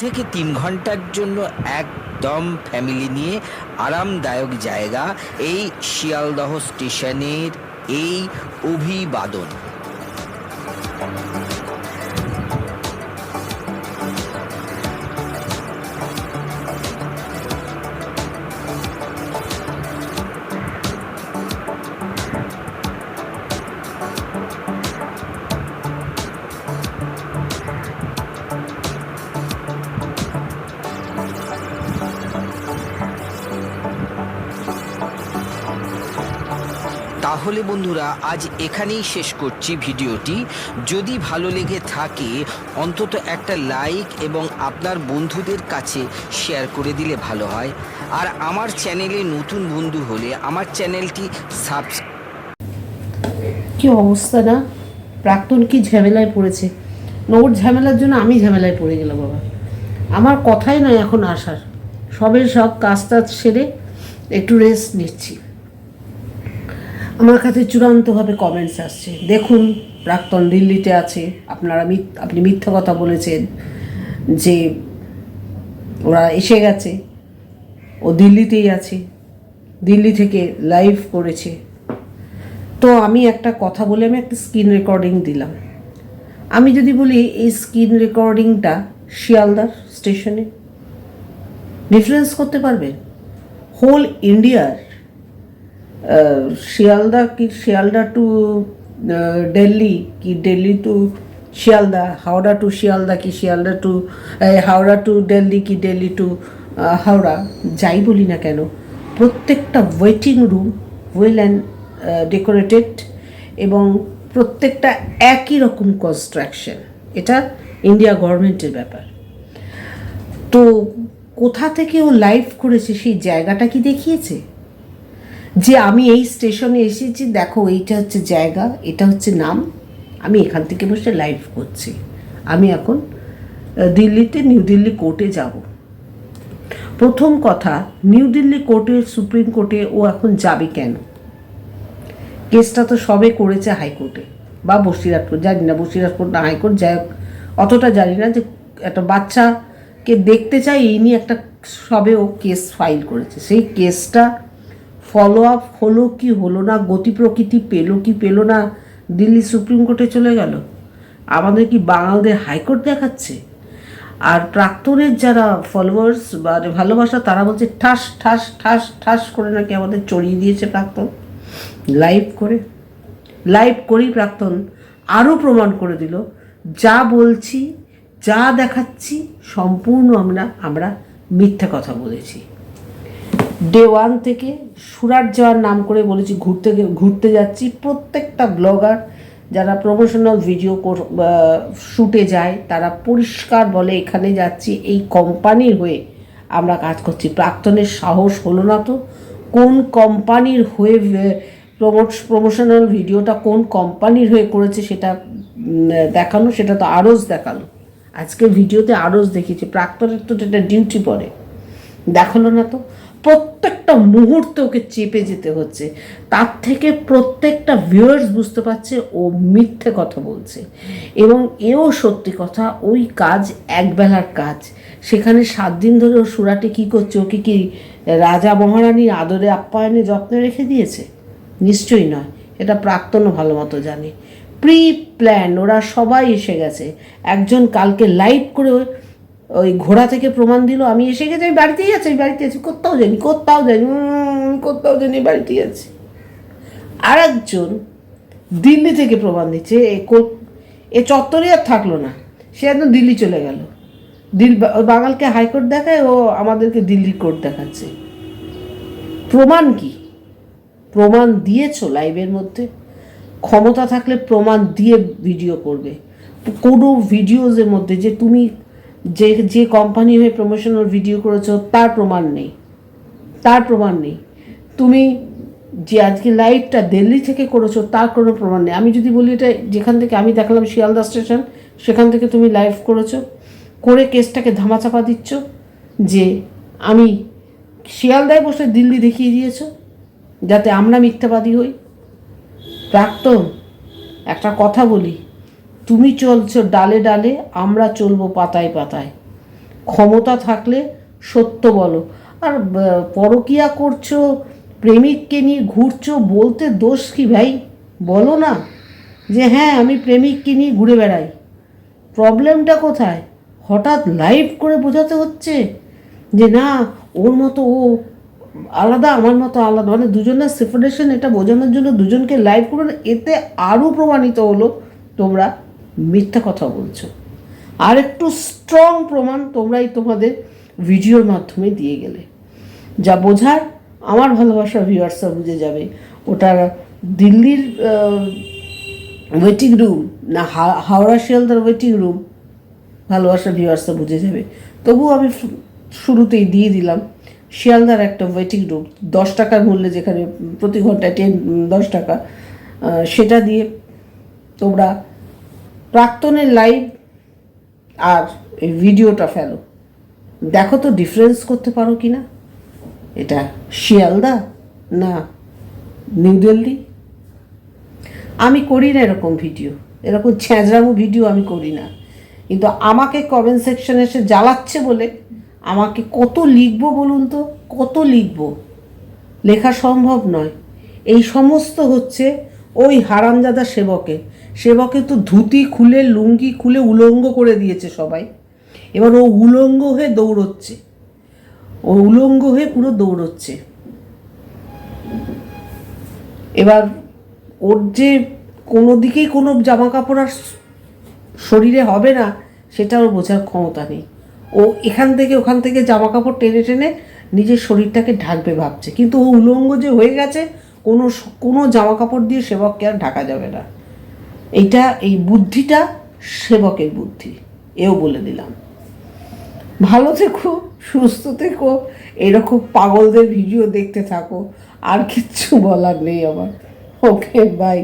থেকে তিন ঘণ্টার জন্য একদম ফ্যামিলি নিয়ে আরামদায়ক জায়গা এই শিয়ালদহ স্টেশনের এই অভিবাদন। তাহলে বন্ধুরা, আজ এখানেই শেষ করছি ভিডিওটি। যদি ভালো লেগে থাকে, অন্তত একটা লাইক এবং আপনার বন্ধুদের কাছে শেয়ার করে দিলে ভালো হয়। আর আমার চ্যানেলে নতুন বন্ধু হলে আমার চ্যানেলটি সাবস কি অবস্থা না প্রাক্তন কি ঝামেলায় পড়েছে? নোট ঝামেলার জন্য আমি ঝামেলায় পড়ে গেলাম বাবা। আমার কথাই নয় এখন আসার। সবের সব কাজ টাজ সেরে একটু রেস্ট নিচ্ছি। আমার কাছে চূড়ান্তভাবে কমেন্টস আসছে। দেখুন, প্রাক্তন দিল্লিতে আছে। আপনারা আপনি মিথ্যা কথা বলেছেন যে ওরা এসে গেছে। ও দিল্লিতেই আছে। দিল্লি থেকে লাইভ করেছে। তো আমি একটা কথা বলে আমি একটা স্ক্রিন রেকর্ডিং দিলাম। আমি যদি বলি, এই স্ক্রিন রেকর্ডিংটা শিয়ালদার স্টেশনে ডিফারেন্স করতে পারবেন হোল ইন্ডিয়ার শিয়ালদা কি শিয়ালদা টু দিল্লি কি দিল্লি টু শিয়ালদা, হাওড়া টু শিয়ালদা কি শিয়ালদা টু হাওড়া টু দিল্লি কি দিল্লি টু হাওড়া, যাই বলি না কেন, প্রত্যেকটা waiting room well and decorated এবং প্রত্যেকটা একই রকম কনস্ট্রাকশন এটা ইন্ডিয়া গভর্নমেন্টের ব্যাপার। তো কোথা থেকে ও লাইভ করেছে, সেই জায়গাটা কি দেখিয়েছে? যে আমি এই স্টেশনে এসেছি, দেখো এইটা হচ্ছে জায়গা, এটা হচ্ছে নাম। আমি এখান থেকে বসে লাইভ করছি। আমি এখন দিল্লিতে নিউ দিল্লি কোর্টে যাব। প্রথম কথা নিউ দিল্লি কোর্টে সুপ্রিম কোর্টে ও এখন যাবে কেন? কেসটা তো সবে করেছে হাইকোর্টে বা বসিরহাট জানি না বসিরহাট কোর্ট না হাইকোর্ট যাই হোক, অতটা জানি না যে একটা বাচ্চাকে দেখতে চাই, এই নিয়ে একটা সবে ও কেস ফাইল করেছে। সেই কেসটা ফলো আপ হলো কি হলো না, গতি প্রকৃতি পেল কি পেল না, দিল্লি সুপ্রিম কোর্টে চলে গেল? আমাদের কি বাঙালদের হাইকোর্ট দেখাচ্ছে? আর প্রাক্তনের যারা ফলোয়ার্স বা ভালোবাসা, তারা বলছে ঠাস ঠাস ঠাস ঠাস করে নাকি আমাদের চড়িয়ে দিয়েছে প্রাক্তন। লাইভ করে। লাইভ করেই প্রাক্তন আরও প্রমাণ করে দিল, যা বলছি, যা দেখাচ্ছি সম্পূর্ণ আমরা আমরা মিথ্যা কথা বলেছি। ডে ওয়ান থেকে সুরাট যাওয়ার নাম করে বলেছি, ঘুরতে ঘুরতে যাচ্ছি। প্রত্যেকটা ব্লগার যারা প্রমোশনাল ভিডিও শ্যুটে যায়, তারা পরিষ্কার বলে, এখানে যাচ্ছি, এই কোম্পানির হয়ে আমরা কাজ করছি। প্রাক্তনের সাহস হলো না তো, কোন কোম্পানির হয়ে প্রমোট প্রমোশনাল ভিডিওটা কোন কোম্পানির হয়ে করেছে সেটা দেখানো, সেটা তো আরজ দেখাল। আজকে ভিডিওতে আরজ দেখিয়েছে। প্রাক্তনের তো এটা ডিউটি পড়ে, দেখাল না তো। প্রত্যেকটা মুহূর্তে ওকে চেপে যেতে হচ্ছে। তার থেকে প্রত্যেকটা ভিউয়ার্স বুঝতে পারছে ও মিথ্যে কথা বলছে। এবং এও সত্যি কথা, ওই কাজ একবেলার কাজ। সেখানে সাত দিন ধরে ও সুরাটে কী করছে, ওকে কি রাজা মহারানীর আদরে আপ্যায়নে যত্নে রেখে দিয়েছে? নিশ্চয়ই নয়। এটা প্রাক্তনও ভালো মতো জানে। প্রি প্ল্যান ওরা সবাই এসে গেছে। একজন কালকে লাইভ করে ওই ঘোড়া থেকে প্রমাণ দিল, আমি এসে গেছি, আমি বাড়িতেই আছি, আমি বাড়িতে আছি। কোথাও জানি কোথাও জানি কোথাও জানি বাড়িতেই আছি। আর একজন দিল্লি থেকে প্রমাণ দিচ্ছে, এ চত্বরে আর থাকল না, সে একদম দিল্লি চলে গেল। দিল বাঙালকে হাইকোর্ট দেখায়, ও আমাদেরকে দিল্লি কোর্ট দেখাচ্ছে। প্রমাণ কি? প্রমাণ দিয়েছ লাইভের মধ্যে? ক্ষমতা থাকলে প্রমাণ দিয়ে ভিডিও করবে। কোনো ভিডিওজের মধ্যে যে তুমি যে যে কোম্পানি হয়ে প্রমোশনাল ভিডিও করেছ, তার প্রমাণ নেই। তার প্রমাণ নেই। তুমি যে আজকে লাইভটা দিল্লি থেকে করেছ, তার কোনো প্রমাণ নেই। আমি যদি বলি এটা যেখান থেকে আমি দেখলাম শিয়ালদা স্টেশন সেখান থেকে তুমি লাইভ করেছ, করে কেসটাকে ধামাচাপা দিচ্ছ যে আমি শিয়ালদায় বসে দিল্লি দেখিয়ে দিয়েছ, যাতে আমরা মিথ্যাবাদী হই। প্রাক্তন একটা কথা বলি তুমি চলছো ডালে ডালে, আমরা চলবো পাতায় পাতায়। ক্ষমতা থাকলে সত্য বলো। আর পরকিয়া করছ, প্রেমিককে নিয়ে ঘুরছো, বলতে দোষ কি ভাই? বলো না যে হ্যাঁ আমি প্রেমিককে নিয়ে ঘুরে বেড়াই। প্রবলেমটা কোথায়? হঠাৎ লাইভ করে বোঝাতে হচ্ছে যে, না, ওর মতো ও আলাদা, আমার মতো আলাদা। মানে দুজনের সেপারেশন এটা বোঝানোর জন্য দুজনকে লাইভ করুন এতে আরও প্রমাণিত হলো তোমরা। মিথ্যা কথা বলছো। আর একটু স্ট্রং প্রমাণ তোমরাই তোমাদের ভিডিওর মাধ্যমে দিয়ে গেলে। যা বোঝার আমার ভালোবাসা ভিউয়ার্সরা বুঝে যাবে। ওটা দিল্লির ওয়েটিং রুম না হাওড়া শিয়ালদার ওয়েটিং রুম ভালোবাসা ভিউয়ার্সরা বুঝে যাবে। তবুও আমি শুরুতেই দিয়ে দিলাম, শিয়ালদার একটা ওয়েটিং রুম দশ টাকার মূল্যে যেখানে প্রতি ঘন্টায় টেন দশ টাকা সেটা দিয়ে তোমরা প্রাক্তনের লাইভ আর এই ভিডিওটা ফেলো। দেখো তো ডিফারেন্স করতে পারো কি না এটা শিয়ালদা না নিউ দিল্লি আমি করি না এরকম ভিডিও এরকম ছ্যাঁচড়ামো ভিডিও আমি করি না। কিন্তু আমাকে কমেন্ট সেকশনে এসে জ্বালাচ্ছে বলে আমাকে কত লিখব বলুন তো? কত লিখব? লেখা সম্ভব নয়। এই সমস্ত হচ্ছে ওই হারামজাদা সেবকে সেবকে তো ধুতি খুলে, লুঙ্গি খুলে উলঙ্গ করে দিয়েছে সবাই। এবার ও উলঙ্গ হয়ে দৌড়চ্ছে। ও উলঙ্গ হয়ে পুরো দৌড়চ্ছে। এবার ওর যে কোনো দিকেই কোনো জামা কাপড় আর শরীরে হবে না সেটা ওর বোঝার ক্ষমতা নেই। ও এখান থেকে ওখান থেকে জামা কাপড় টেনে টেনে নিজের শরীরটাকে ঢাকবে ভাবছে। কিন্তু ও উলঙ্গ যে হয়ে গেছে, কোনো কোনো জামা কাপড় দিয়ে সেবককে আর ঢাকা যাবে না। এইটা এই বুদ্ধিটা সেবকের বুদ্ধি, এও বলে দিলাম। ভালো থেকো, সুস্থ থেকো, এরকম পাগলদের ভিডিও দেখতে থাকো, আর কিচ্ছু বলার নেই আমার। Okay bye